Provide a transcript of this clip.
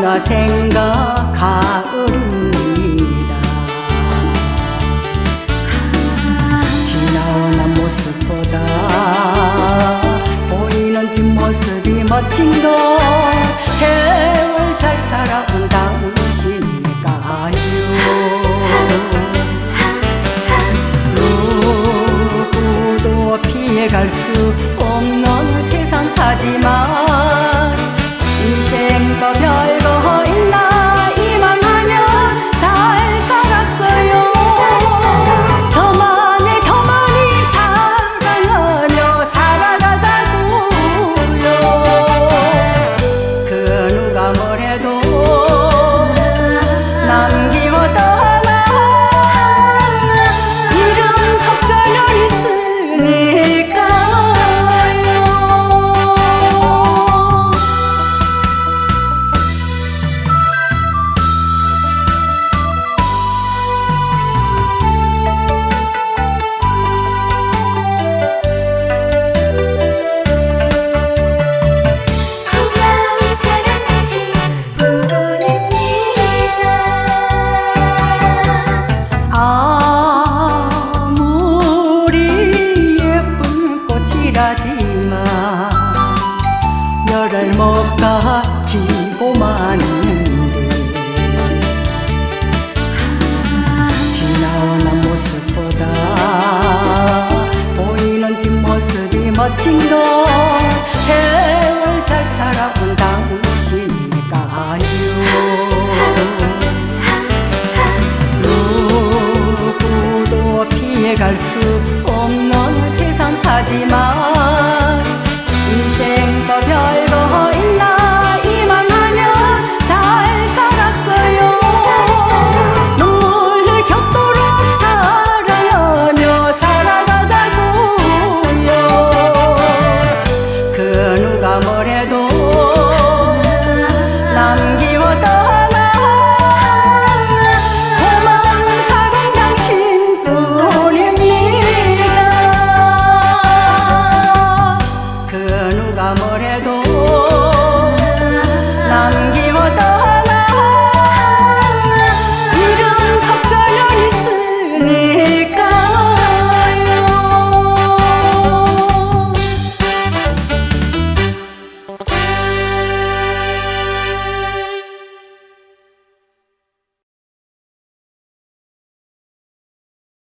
하나 생각하옵니다. 지나온 모습보다 보이는 뒷모습이 멋진 걸 세월 잘 살아 지고 마는데. 아, 지나오는 모습보다 보이는 뒷모습이 멋진 것 누가 뭐래도 남기